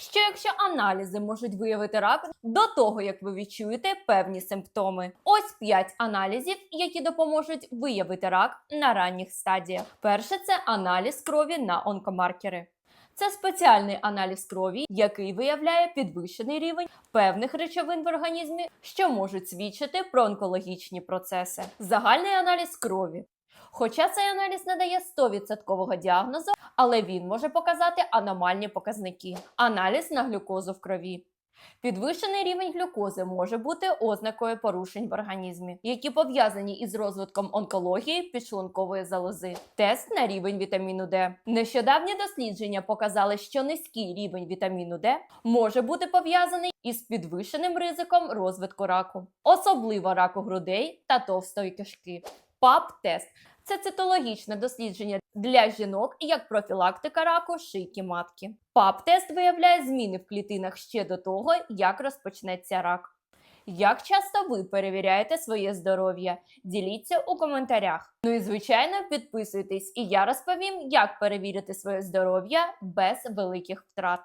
що якщо аналізи можуть виявити рак до того, як ви відчуєте певні симптоми. Ось 5 аналізів, які допоможуть виявити рак на ранніх стадіях. Перше це аналіз крові на онкомаркери. Це спеціальний аналіз крові, який виявляє підвищений рівень певних речовин в організмі, що можуть свідчити про онкологічні процеси. Загальний аналіз крові. Хоча цей аналіз не дає 100% діагнозу, але він може показати аномальні показники. Аналіз на глюкозу в крові. Підвищений рівень глюкози може бути ознакою порушень в організмі, які пов'язані із розвитком онкології підшлункової залози. Тест на рівень вітаміну Д. Нещодавні дослідження показали, що низький рівень вітаміну Д може бути пов'язаний із підвищеним ризиком розвитку раку, особливо раку грудей та товстої кишки. ПАП-тест це цитологічне дослідження для жінок як профілактика раку шийки матки. ПАП-тест виявляє зміни в клітинах ще до того, як розпочнеться рак. Як часто ви перевіряєте своє здоров'я? Діліться у коментарях. Ну і звичайно, підписуйтесь, і я розповім, як перевірити своє здоров'я без великих втрат.